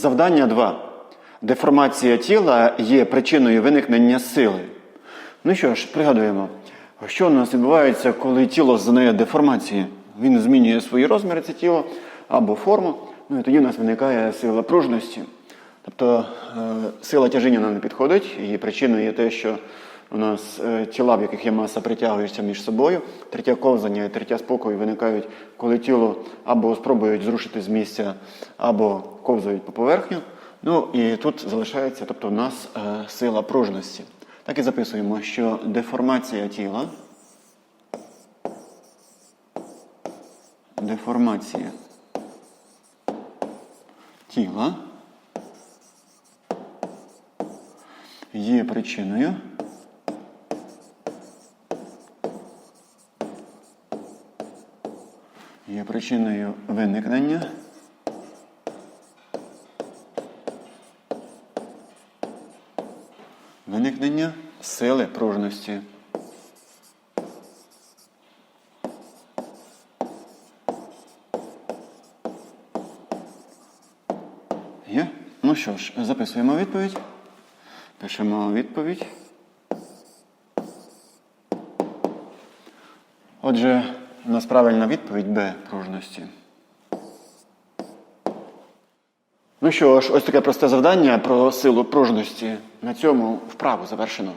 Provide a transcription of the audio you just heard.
Завдання 2. Деформація тіла є причиною виникнення сили. Ну що ж, пригадуємо, що у нас відбувається, коли тіло зазнає деформації. Він змінює свої розміри, це тіло або форму, ну і тоді у нас виникає сила пружності. Тобто е, сила тяжіння нам не підходить, і причиною є те, що у нас е, тіла, в яких є маса, притягуються між собою. Третя ковзання і третя спокою виникають, коли тіло або спробують зрушити з місця, або ковзають по поверхню. Ну і тут залишається, тобто у нас е, сила пружності. Так і записуємо, що деформація тіла. Деформація тіла є причиною є причиною виникнення виникнення сили пружності. Є? Ну що ж, записуємо відповідь. Пишемо відповідь. Отже, у нас правильна відповідь Б пружності. Ну що ж, ось таке просте завдання про силу пружності. На цьому вправу завершено.